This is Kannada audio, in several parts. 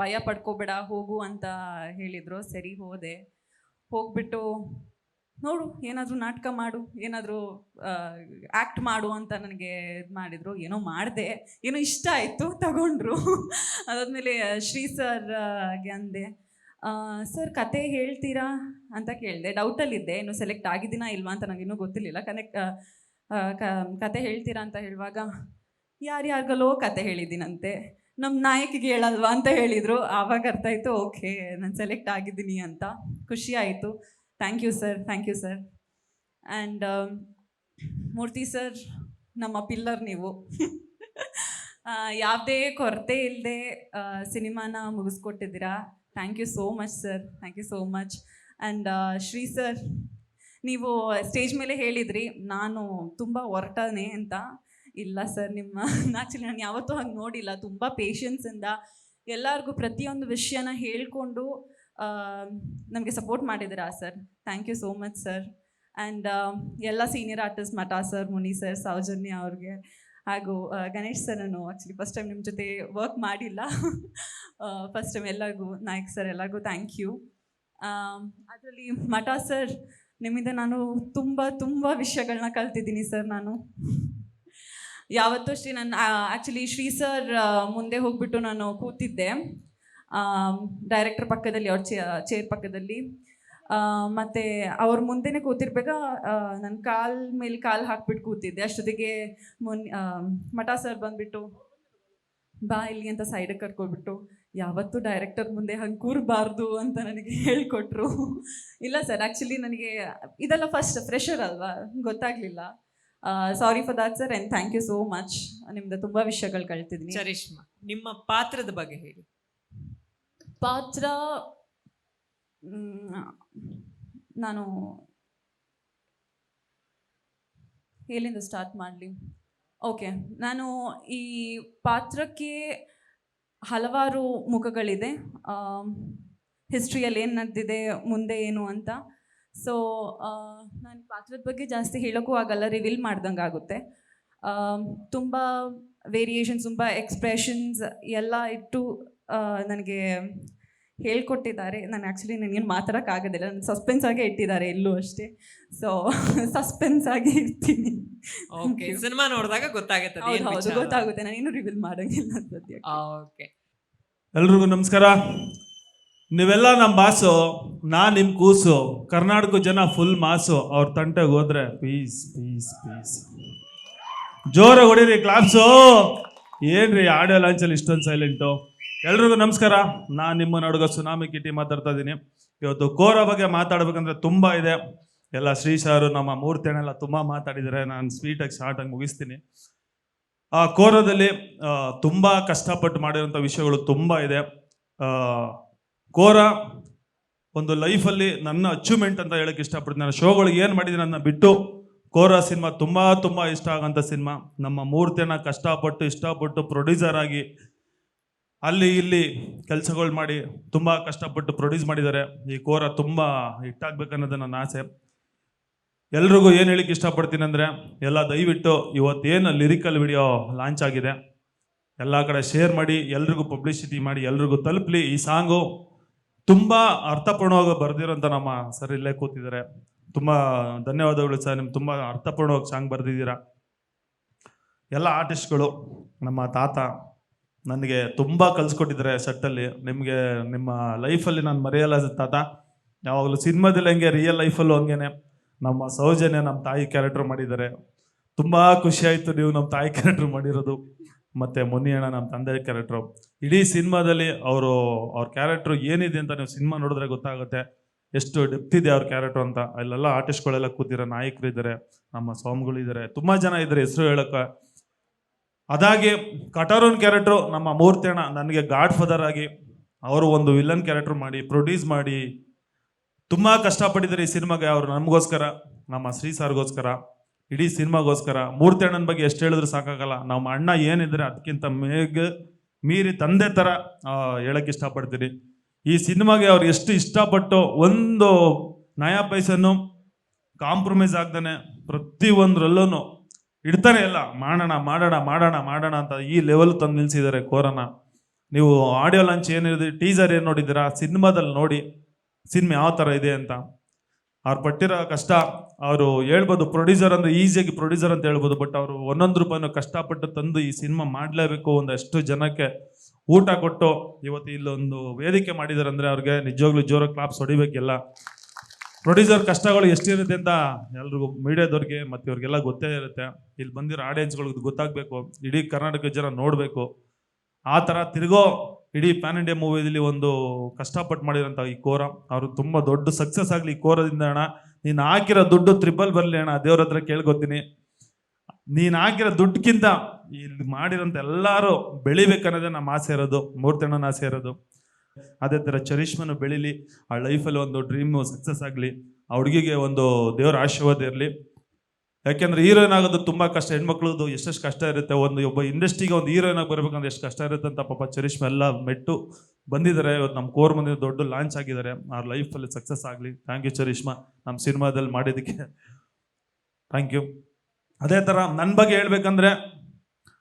ಭಯ ಪಡ್ಕೋಬೇಡ, ಹೋಗು ಅಂತ ಹೇಳಿದರು. ಸರಿ, ಹೋದೆ. ಹೋಗ್ಬಿಟ್ಟು ನೋಡು, ಏನಾದರೂ ನಾಟಕ ಮಾಡು, ಏನಾದರೂ ಆ್ಯಕ್ಟ್ ಮಾಡು ಅಂತ ನನಗೆ ಇದು ಮಾಡಿದರು. ಏನೋ ಮಾಡಿದೆ. ಏನೋ ಇಷ್ಟ ಆಯಿತು, ತಗೊಂಡ್ರು. ಅದಾದಮೇಲೆ ಶ್ರೀ ಸರ್ಗೆ ಅಂದೆ. ಸರ್ ಕತೆ ಹೇಳ್ತೀರಾ? ಅಂತ ಕೇಳಿದೆ. ಡೌಟಲ್ಲಿದ್ದೆ ಇನ್ನು ಸೆಲೆಕ್ಟ್ ಆಗಿದ್ದೀನಾ ಇಲ್ವಾ ಅಂತ ನನಗೆ ಇನ್ನೂ ಗೊತ್ತಿರಲಿಲ್ಲ. ಕನೆಕ್ಟ್ ಕತೆ ಹೇಳ್ತೀರಾ ಅಂತ ಹೇಳುವಾಗ, ಯಾರ್ಯಾರ್ಗಲೋ ಕತೆ ಹೇಳಿದ್ದೀನಂತೆ. ನಮ್ಮ ನಾಯಕಿಗೆ ಹೇಳಲ್ವಾ ಅಂತ ಹೇಳಿದರು. ಆವಾಗ ಅರ್ಥ ಆಯಿತು, ಓಕೆ, ನಾನು ಸೆಲೆಕ್ಟ್ ಆಗಿದ್ದೀನಿ ಅಂತ. ಖುಷಿ ಆಯಿತು. Thank you sir, thank you sir. And Murthy sir, ನಮ್ಮ ಪಿಲ್ಲರ್ ನೀವು. ಯಾವುದೇ ಕೊರತೆ ಇಲ್ಲದೆ ಸಿನಿಮಾನ ಮುಗಿಸ್ಕೊಟ್ಟಿದ್ದೀರಾ? Thank you so much sir, thank you so much. And Shri sir, ನೀವು ಸ್ಟೇಜ್ ಮೇಲೆ ಹೇಳಿದ್ರಿ, ನಾನು ತುಂಬ ಹೊರಟನೆ ಅಂತ. ಇಲ್ಲ ಸರ್, ನಿಮ್ಮ ಆ್ಯಕ್ಚುಲಿ ನಾನು ಯಾವತ್ತೂ ಹಾಗೆ ನೋಡಿಲ್ಲ. ತುಂಬ ಪೇಷನ್ಸಿಂದ ಎಲ್ಲರಿಗೂ ಪ್ರತಿಯೊಂದು ವಿಷಯನ ಹೇಳಿಕೊಂಡು ನಮಗೆ ಸಪೋರ್ಟ್ ಮಾಡಿದ್ದೀರಾ sir? Thank you so much sir and ಎಲ್ಲ senior artist Mata sir Muni sir Soujanya ಅವ್ರಿಗೆ, ಹಾಗೂ ಗಣೇಶ್ ಸರ್ ನಾನು ಆ್ಯಕ್ಚುಲಿ ಫಸ್ಟ್ ಟೈಮ್ ನಿಮ್ಮ ಜೊತೆ ವರ್ಕ್ ಮಾಡಿಲ್ಲ. ಫಸ್ಟ್ ಟೈಮ್ ಎಲ್ಲರಿಗೂ, ನಾಯಕ್ ಸರ್ ಎಲ್ಲರಿಗೂ ಥ್ಯಾಂಕ್ ಯು ಅದರಲ್ಲಿ ಮಠ ಸರ್ ನಿಮ್ಮಿಂದ ನಾನು ತುಂಬ ತುಂಬ ವಿಷಯಗಳನ್ನ ಕಲ್ತಿದ್ದೀನಿ ಸರ್ ನಾನು. ಯಾವತ್ತೂ ಶ್ರೀ ನನ್ನ ಆ್ಯಕ್ಚುಲಿ ಶ್ರೀ ಸರ್ ಮುಂದೆ ಹೋಗ್ಬಿಟ್ಟು ನಾನು ಕೂತಿದ್ದೆ. ಡೈರೆಕ್ಟರ್ ಪಕ್ಕದಲ್ಲಿ, ಅವ್ರ ಚೇರ್ ಪಕ್ಕದಲ್ಲಿ. ಮತ್ತು ಅವ್ರ ಮುಂದೆನೇ ಕೂತಿರ್ಬೇಕ ನನ್ನ ಕಾಲ್ ಮೇಲೆ ಕಾಲು ಹಾಕ್ಬಿಟ್ಟು ಕೂತಿದ್ದೆ. ಅಷ್ಟೊತ್ತಿಗೆ ಮುನ್ ಮಠ ಸರ್ ಬಂದುಬಿಟ್ಟು, ಬಾ ಇಲ್ಲಿ ಅಂತ ಸೈಡಿಗೆ ಕರ್ಕೊಬಿಟ್ಟು ಯಾವತ್ತೂ ಡೈರೆಕ್ಟರ್ ಮುಂದೆ ಹಂಗೆ ಕೂರಬಾರ್ದು ಅಂತ ನನಗೆ ಹೇಳಿಕೊಟ್ರು. ಇಲ್ಲ ಸರ್ ಆ್ಯಕ್ಚುಲಿ ನನಗೆ ಇದೆಲ್ಲ ಫಸ್ಟ್ ಫ್ರೆಷರ್ ಅಲ್ವಾ? ಗೊತ್ತಾಗಲಿಲ್ಲ. Sorry for that sir and thank you so much ನಿಮ್ದು ತುಂಬಾ ವಿಷಯಗಳು ಕಳ್ತಿದ್ದೀನಿ ಚರಿಷ್ಮಾ ನಿಮ್ಮ ಪಾತ್ರದ ಬಗ್ಗೆ ಹೇಳಿ. ಪಾತ್ರ ನಾನು ಎಲ್ಲಿಂದ ಸ್ಟಾರ್ಟ್ ಮಾಡಲಿ? ಓಕೆ ನಾನು ಈ ಪಾತ್ರಕ್ಕೆ ಹಲವಾರು ಮುಖಗಳಿದೆ. ಹಿಸ್ಟ್ರಿಯಲ್ಲಿ ಏನು ನಡೆದಿದೆ ಮುಂದೆ ಏನು ಅಂತ. ಸೊ ನಾನು ಪಾತ್ರದ ಬಗ್ಗೆ ಜಾಸ್ತಿ ಹೇಳೋಕ್ಕೂ ಆಗಲ್ಲ ರಿವೀಲ್ ಮಾಡ್ದಂಗೆ ಆಗುತ್ತೆ. ತುಂಬ ವೇರಿಯೇಷನ್ಸ್ ತುಂಬ ಎಕ್ಸ್ಪ್ರೆಷನ್ಸ್ ಎಲ್ಲ ಇಟ್ಟು ನನಗೆ ಹೇಳ್ಕೊಟ್ಟಿದ್ದಾರೆ. ನಾನು ಆ್ಯಕ್ಚುಲಿ ನನಗೇನು ಮಾತಾಡೋಕ್ಕಾಗೋದಿಲ್ಲ ನಾನು ಸಸ್ಪೆನ್ಸ್ ಆಗೇ ಇಟ್ಟಿದ್ದಾರೆ ಎಲ್ಲೂ ಅಷ್ಟೇ. ಸೊ ಸಸ್ಪೆನ್ಸ್ ಆಗಿ ಇರ್ತೀನಿ. ಓಕೆ ಸಿನಿಮಾ ನೋಡಿದಾಗ ಗೊತ್ತಾಗುತ್ತೆ ಹೌದು ಹೌದು ಗೊತ್ತಾಗುತ್ತೆ. ನಾನು ಏನು ರಿವೀಲ್ ಮಾಡೋಂಗಿಲ್ಲ ಸದ್ಯ ಓಕೆ ಎಲ್ರಿಗೂ ನಮಸ್ಕಾರ. ನೀವೆಲ್ಲ ನಮ್ಮ ಬಾಸು ನಾ ನಿಮ್ಮ ಕೂಸು ಕರ್ನಾಟಕ ಜನ ಫುಲ್ ಮಾಸು, ಅವ್ರ ತಂಟೆಗೆ ಹೋದ್ರೆ ಪೀಸ್ ಪೀಸ್ ಪೀಸ್ ಜೋರ ಹೊಡೀರಿ ಕ್ಲಾಪ್ಸು ಏನ್ರಿ ಆಡಿಯೋ ಲಾಂಚಲ್ಲಿ ಇಷ್ಟೊಂದು ಸೈಲೆಂಟು ಎಲ್ರಿಗೂ ನಮಸ್ಕಾರ. ನಾನು ನಿಮ್ಮ ನಡುಗ ಸುನಾಮಿ ಕಿಟಿ ಮಾತಾಡ್ತಾ ಇದ್ದೀನಿ ಇವತ್ತು ಕೋರ ಬಗ್ಗೆ ಮಾತಾಡ್ಬೇಕಂದ್ರೆ ತುಂಬ ಇದೆ. ಎಲ್ಲ ಶ್ರೀ ಸಾರು, ನಮ್ಮ ಮೂರ್ತಿಯನ್ನೆಲ್ಲ ತುಂಬ ಮಾತಾಡಿದರೆ. ನಾನು ಸ್ವೀಟಾಗಿ ಶಾರ್ಟಾಗಿ ಮುಗಿಸ್ತೀನಿ. ಆ ಕೋರದಲ್ಲಿ ತುಂಬ ಕಷ್ಟಪಟ್ಟು ಮಾಡಿರೋಂಥ ವಿಷಯಗಳು ತುಂಬ ಇದೆ. ಕೋರ, ಒಂದು ಲೈಫಲ್ಲಿ ನನ್ನ ಅಚೀವ್ಮೆಂಟ್ ಅಂತ ಹೇಳಕ್ಕೆ ಇಷ್ಟಪಡ್ತೀನಿ. ನಾನು ಶೋಗಳು ಏನು ಮಾಡಿದ್ದೀನಿ ನನ್ನ ಬಿಟ್ಟು, ಕೋರ ಸಿನಿಮಾ ತುಂಬ ತುಂಬ ಇಷ್ಟ ಆಗೋಂಥ ಸಿನಿಮಾ ನಮ್ಮ ಮೂರ್ತಿಯನ್ನ ಕಷ್ಟಪಟ್ಟು, ಇಷ್ಟಪಟ್ಟು ಪ್ರೊಡ್ಯೂಸರ್ ಆಗಿ, ಅಲ್ಲಿ ಇಲ್ಲಿ ಕೆಲಸಗಳು ಮಾಡಿ ತುಂಬ ಕಷ್ಟಪಟ್ಟು ಪ್ರೊಡ್ಯೂಸ್ ಮಾಡಿದ್ದಾರೆ. ಈ ಕೋರ ತುಂಬ ಹಿಟ್ಟಾಗಬೇಕನ್ನೋದು ನನ್ನ ಆಸೆ. ಎಲ್ರಿಗೂ ಏನು ಹೇಳಿಕ್ಕೆ ಇಷ್ಟಪಡ್ತೀನಿ ಅಂದರೆ, ಎಲ್ಲ ದಯವಿಟ್ಟು ಇವತ್ತೇನು ಲಿರಿಕಲ್ ವಿಡಿಯೋ ಲಾಂಚ್ ಆಗಿದೆ, ಎಲ್ಲ ಕಡೆ ಶೇರ್ ಮಾಡಿ, ಎಲ್ರಿಗೂ ಪಬ್ಲಿಸಿಟಿ ಮಾಡಿ, ಎಲ್ರಿಗೂ ತಲುಪಲಿ ಈ ಸಾಂಗು. ತುಂಬ ಅರ್ಥಪೂರ್ಣವಾಗಿ ಬರೆದಿರೋಂಥ ನಮ್ಮ ಸರ್ ಇಲ್ಲೇ ಕೂತಿದ್ದಾರೆ. ತುಂಬ ಧನ್ಯವಾದಗಳು ಸರ್, ನಿಮ್ಗೆ ತುಂಬ ಅರ್ಥಪೂರ್ಣವಾಗಿ ಸಾಂಗ್ ಬರೆದಿದ್ದೀರಾ. ಎಲ್ಲ ಆರ್ಟಿಸ್ಟ್ಗಳು, ನಮ್ಮ ತಾತ ನನಗೆ ತುಂಬ ಕಲಿಸ್ಕೊಟ್ಟಿದ್ದಾರೆ ಸೆಟ್ಟಲ್ಲಿ. ನಿಮಗೆ, ನಿಮ್ಮ ಲೈಫಲ್ಲಿ ನಾನು ಮರೆಯಲ್ಲ ತಾತ. ಯಾವಾಗಲೂ ಸಿನಿಮಾದಲ್ಲಿ ಹಂಗೆ ರಿಯಲ್ ಲೈಫಲ್ಲೂ ಹಂಗೇನೆ. ನಮ್ಮ ಸೌಜನ್ಯ ನಮ್ಮ ತಾಯಿ ಕ್ಯಾರೆಕ್ಟರ್ ಮಾಡಿದ್ದಾರೆ. ತುಂಬ ಖುಷಿ ಆಯಿತು ನೀವು ನಮ್ಮ ತಾಯಿ ಕ್ಯಾರೆಕ್ಟರ್ ಮಾಡಿರೋದು. ಮತ್ತು ಮುನಿಯಣ್ಣ ನಮ್ಮ ತಂದೆ ಕ್ಯಾರೆಕ್ಟ್ರು ಇಡೀ ಸಿನಿಮಾದಲ್ಲಿ ಅವರು, ಅವ್ರ ಕ್ಯಾರೆಕ್ಟ್ರು ಏನಿದೆ ಅಂತ ನೀವು ಸಿನಿಮಾ ನೋಡಿದ್ರೆ ಗೊತ್ತಾಗುತ್ತೆ. ಎಷ್ಟು ಡೆಪ್ತ್ ಇದೆ ಅವ್ರ ಕ್ಯಾರೆಕ್ಟ್ರು ಅಂತ. ಅಲ್ಲೆಲ್ಲ ಆರ್ಟಿಸ್ಟ್ಗಳೆಲ್ಲ ಕೂತಿರೋ ನಾಯಕರು ಇದ್ದಾರೆ ನಮ್ಮ ಸ್ವಾಮಿಗಳು ಇದ್ದಾರೆ. ತುಂಬ ಜನ ಇದ್ದಾರೆ ಹೆಸರು ಹೇಳೋಕ್ಕೆ. ಅದಾಗಿ ಕಟಾರೂನ್ ಕ್ಯಾರೆಕ್ಟ್ರು ನಮ್ಮ ಮೂರ್ತಿಯಣ್ಣ ನನಗೆ ಗಾಡ್ ಫಾದರ್ ಆಗಿ ಅವರು ಒಂದು ವಿಲನ್ ಕ್ಯಾರೆಕ್ಟರ್ ಮಾಡಿ ಪ್ರೊಡ್ಯೂಸ್ ಮಾಡಿ, ತುಂಬ ಕಷ್ಟಪಟ್ಟಿದ್ದಾರೆ ಈ ಸಿನಿಮಾಗೆ. ಅವರು ನಮಗೋಸ್ಕರ, ನಮ್ಮ ಶ್ರೀ ಸಾರ್ಗೋಸ್ಕರ. ಇಡೀ ಸಿನಿಮಾಗೋಸ್ಕರ ಮೂರ್ತಿ ಅಣ್ಣನ ಬಗ್ಗೆ ಎಷ್ಟು ಹೇಳಿದ್ರು ಸಾಕಾಗಲ್ಲ. ನಮ್ಮ ಅಣ್ಣ ಏನಿದ್ರೆ ಅದಕ್ಕಿಂತ ಮೇಗ ಮೀರಿ ತಂದೆ ಥರ ಹೇಳಕ್ಕೆ ಇಷ್ಟಪಡ್ತೀರಿ ಈ ಸಿನಿಮಾಗೆ ಅವ್ರು ಎಷ್ಟು ಇಷ್ಟಪಟ್ಟು ಒಂದು ನಯಾ ಪೈಸನ್ನು ಕಾಂಪ್ರಮೈಸ್ ಆಗ್ದಾನೆ ಪ್ರತಿಯೊಂದರಲ್ಲೂ ಇಡ್ತಾನೆ ಇಲ್ಲ ಮಾಡೋಣ ಮಾಡೋಣ ಮಾಡೋಣ ಮಾಡೋಣ ಅಂತ ಈ ಲೆವೆಲ್ ತಂದು ನಿಲ್ಸಿದ್ದಾರೆ ಕೋರನ. ನೀವು ಆಡಿಯೋ ಲಾಂಚ್ ಏನಿದೆ ಟೀಸರ್ ಏನು ನೋಡಿದ್ದೀರಾ, ಸಿನಿಮಾದಲ್ಲಿ ನೋಡಿ, ಸಿನಿಮಾ ಯಾವ ಥರ ಇದೆ ಅಂತ. ಅವ್ರು ಪಟ್ಟಿರೋ ಕಷ್ಟ, ಅವರು ಹೇಳ್ಬೋದು ಪ್ರೊಡ್ಯೂಸರ್ ಅಂದರೆ ಈಸಿಯಾಗಿ ಪ್ರೊಡ್ಯೂಸರ್ ಅಂತ ಹೇಳ್ಬೋದು ಬಟ್ ಅವರು ಒಂದೊಂದು ರೂಪಾಯಿನೂ ಕಷ್ಟಪಟ್ಟು ತಂದು ಈ ಸಿನಿಮಾ ಮಾಡಲೇಬೇಕು ಒಂದಷ್ಟು ಜನಕ್ಕೆ ಊಟ ಕೊಟ್ಟು ಇವತ್ತು ಇಲ್ಲೊಂದು ವೇದಿಕೆ ಮಾಡಿದ್ದಾರೆ ಅಂದ್ರೆ ಅವ್ರಿಗೆ ನಿಜವಾಗ್ಲೂ ಜೋರ ಕ್ಲಾಪ್ಸ್ ಹೊಡಿಬೇಕೆಲ್ಲ. ಪ್ರೊಡ್ಯೂಸರ್ ಕಷ್ಟಗಳು ಎಷ್ಟಿರುತ್ತೆ ಅಂತ ಎಲ್ರಿಗೂ ಮೀಡಿಯಾದವ್ರಿಗೆ ಮತ್ತು ಇವ್ರಿಗೆಲ್ಲ ಗೊತ್ತೇ ಇರುತ್ತೆ. ಇಲ್ಲಿ ಬಂದಿರೋ ಆಡಿಯನ್ಸ್ಗಳಿಗೆ ಗೊತ್ತಾಗಬೇಕು. ಇಡೀ ಕರ್ನಾಟಕ ಜನ ನೋಡಬೇಕು. ಆ ಥರ ತಿರ್ಗೋ ಇಡೀ ಪ್ಯಾನ್ ಇಂಡಿಯಾ ಮೂವಿದಲ್ಲಿ ಒಂದು ಕಷ್ಟಪಟ್ಟು ಮಾಡಿರೋಂಥ ಈ ಕೋರ. ಅವರು ತುಂಬ ದೊಡ್ಡ ಸಕ್ಸಸ್ ಆಗಲಿ ಈ ಕೋರದಿಂದ ಅಣ್ಣ. ನೀನು ಹಾಕಿರೋ ದುಡ್ಡು ತ್ರಿಬಲ್ ಬರಲಿ ಅಣ್ಣ. ದೇವ್ರ ಹತ್ರ ಕೇಳ್ಕೊತೀನಿ. ನೀನು ಹಾಕಿರೋ ದುಡ್ಡುಕ್ಕಿಂತ ಇಲ್ಲಿ ಮಾಡಿರೋಂಥ ಎಲ್ಲರೂ ಬೆಳಿಬೇಕನ್ನೋದೇ ನಮ್ಮ ಆಸೆ ಇರೋದು. ಮೂರ್ತಣ್ಣನ ಆಸೆ ಇರೋದು. ಅದೇ ಥರ ಚರಿಷ್ಮನು ಬೆಳೀಲಿ ಆ ಲೈಫಲ್ಲಿ ಒಂದು ಡ್ರೀಮು ಸಕ್ಸಸ್ ಆಗಲಿ, ಆ ಹುಡುಗಿಗೆ ಒಂದು ದೇವರ ಆಶೀರ್ವಾದ ಇರಲಿ. ಯಾಕೆಂದ್ರೆ ಹೀರೋಯಿನ್ ಆಗೋದು ತುಂಬಾ ಕಷ್ಟ, ಹೆಣ್ಮಕ್ಳದ್ದು ಎಷ್ಟೆಷ್ಟು ಕಷ್ಟ ಇರುತ್ತೆ. ಒಂದು ಒಬ್ಬ ಇಂಡಸ್ಟ್ರಿಗೆ ಒಂದು ಹೀರೋಯಿನ್ ಆಗಿ ಬರ್ಬೇಕಂದ್ರೆ ಎಷ್ಟು ಕಷ್ಟ ಇರುತ್ತೆ ಅಂತ ಪಾಪ ಚರಿಷ್ಮ ಎಲ್ಲ ಮೆಟ್ಟು ಬಂದಿದ್ದಾರೆ. ಇವತ್ತು ನಮ್ಮ ಕೋರ್ ಮಂದಿ ದೊಡ್ಡ ಲಾಂಚ್ ಆಗಿದ್ದಾರೆ. ಅವ್ರ ಲೈಫಲ್ಲಿ ಸಕ್ಸಸ್ ಆಗಲಿ. ಥ್ಯಾಂಕ್ ಯು ಚರಿಷ್ಮಾ ನಮ್ಮ ಸಿನಿಮಾದಲ್ಲಿ ಮಾಡಿದ್ದಕ್ಕೆ. ಥ್ಯಾಂಕ್ ಯು ಅದೇ ಥರ ನನ್ನ ಬಗ್ಗೆ ಹೇಳ್ಬೇಕಂದ್ರೆ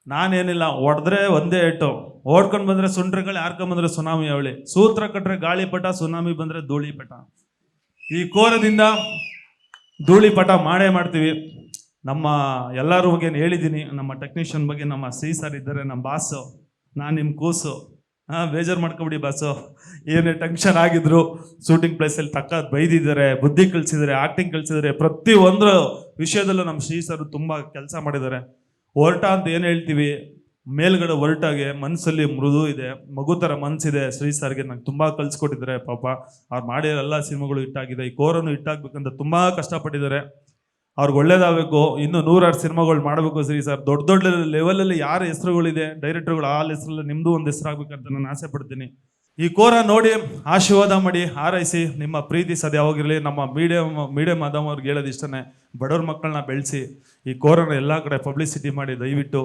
ನಾನೇನಿಲ್ಲ. ಹೊಡೆದ್ರೆ ಒಂದೇ ಏಟು ಓಡ್ಕೊಂಡು ಬಂದರೆ ಸುಂಡ್ರಗಳು ಯಾರ್ಕೊಂಡ್ ಬಂದ್ರೆ ಸುನಾಮಿ ಅವಳಿ. ಸೂತ್ರ ಕಟ್ಟರೆ ಗಾಳಿಪಟ, ಸುನಾಮಿ ಬಂದರೆ ಧೂಳಿಪಟ. ಈ ಕೋರದಿಂದ ಧೂಳಿಪಟ ಮಾಡೇ ಮಾಡ್ತೀವಿ. ನಮ್ಮ ಎಲ್ಲರ ಬಗ್ಗೆ ಹೇಳಿದ್ದೀನಿ ನಮ್ಮ ಟೆಕ್ನಿಷಿಯನ್ ಬಗ್ಗೆ, ನಮ್ಮ ಸಿ ಸರ್ ಇದ್ದಾರೆ, ನಮ್ಮ ಬಾಸು ನಾನು ನಿಮ್ಮ ಕೂಸು, ಹಾಂ, ಬೇಜಾರು ಮಾಡ್ಕೊಬಿಡಿ ಬಾಸು ಏನೇ ಟೆನ್ಷನ್ ಆಗಿದ್ರು ಶೂಟಿಂಗ್ ಪ್ಲೇಸಲ್ಲಿ ತಕ್ಕ ಬೈದಿದ್ದಾರೆ, ಬುದ್ಧಿ ಕಲಿಸಿದ್ದಾರೆ ಆ್ಯಕ್ಟಿಂಗ್ ಕಲಿಸಿದ್ದಾರೆ ಒಂದು ವಿಷಯದಲ್ಲೂ ನಮ್ಮ ಶ್ರೀ ಸರ್ ತುಂಬ ಕೆಲಸ ಮಾಡಿದ್ದಾರೆ. ಹೊರಟ ಅಂತ ಏನು ಹೇಳ್ತೀವಿ, ಮೇಲ್ಗಡೆ ಹೊರಟಾಗೆ ಮನಸ್ಸಲ್ಲಿ ಮೃದು ಇದೆ, ಮಗು ಥರ ಮನಸ್ಸಿದೆ ಶ್ರೀ ಸರ್ಗೆ ನಂಗೆ ತುಂಬ ಕಲಿಸ್ಕೊಟ್ಟಿದ್ದಾರೆ ಪಾಪ. ಅವ್ರು ಮಾಡಿರೋ ಎಲ್ಲ ಸಿನಿಮಾಗಳು ಹಿಟ್ಟಾಗಿದೆ ಈ ಕೋರನ್ನು ಹಿಟ್ಟಾಗಬೇಕಂತ ತುಂಬ ಕಷ್ಟಪಟ್ಟಿದ್ದಾರೆ. ಅವ್ರಿಗೆ ಒಳ್ಳೇದಾಗಬೇಕು, ಇನ್ನೂ ನೂರಾರು ಸಿನಿಮಾಗಳು ಮಾಡಬೇಕು ಸರಿ ಸರ್. ದೊಡ್ಡ ದೊಡ್ಡ ಲೆವೆಲಲ್ಲಿ ಯಾರ ಹೆಸರುಗಳಿದೆ ಡೈರೆಕ್ಟರ್ಗಳು ಆ ಹೆಸರಲ್ಲಿ ನಿಮ್ಮದು ಒಂದು ಹೆಸರಾಗಬೇಕಂತ ನಾನು ಆಸೆ ಪಡ್ತೀನಿ. ಈ ಕೋರ ನೋಡಿ, ಆಶೀರ್ವಾದ ಮಾಡಿ, ಹಾರೈಸಿ, ನಿಮ್ಮ ಪ್ರೀತಿ ಸದ್ಯ ಯಾವಾಗಿರಲಿ ನಮ್ಮ ಮೀಡಿಯಂ ಮೀಡಿಯಂ ಮಾಧ್ಯಮ ಅವ್ರಿಗೆ ಹೇಳೋದು ಇಷ್ಟನೇ. ಬಡವ್ರ ಮಕ್ಕಳನ್ನ ಬೆಳೆಸಿ, ಈ ಕೋರನ ಎಲ್ಲ ಕಡೆ ಪಬ್ಲಿಸಿಟಿ ಮಾಡಿ ದಯವಿಟ್ಟು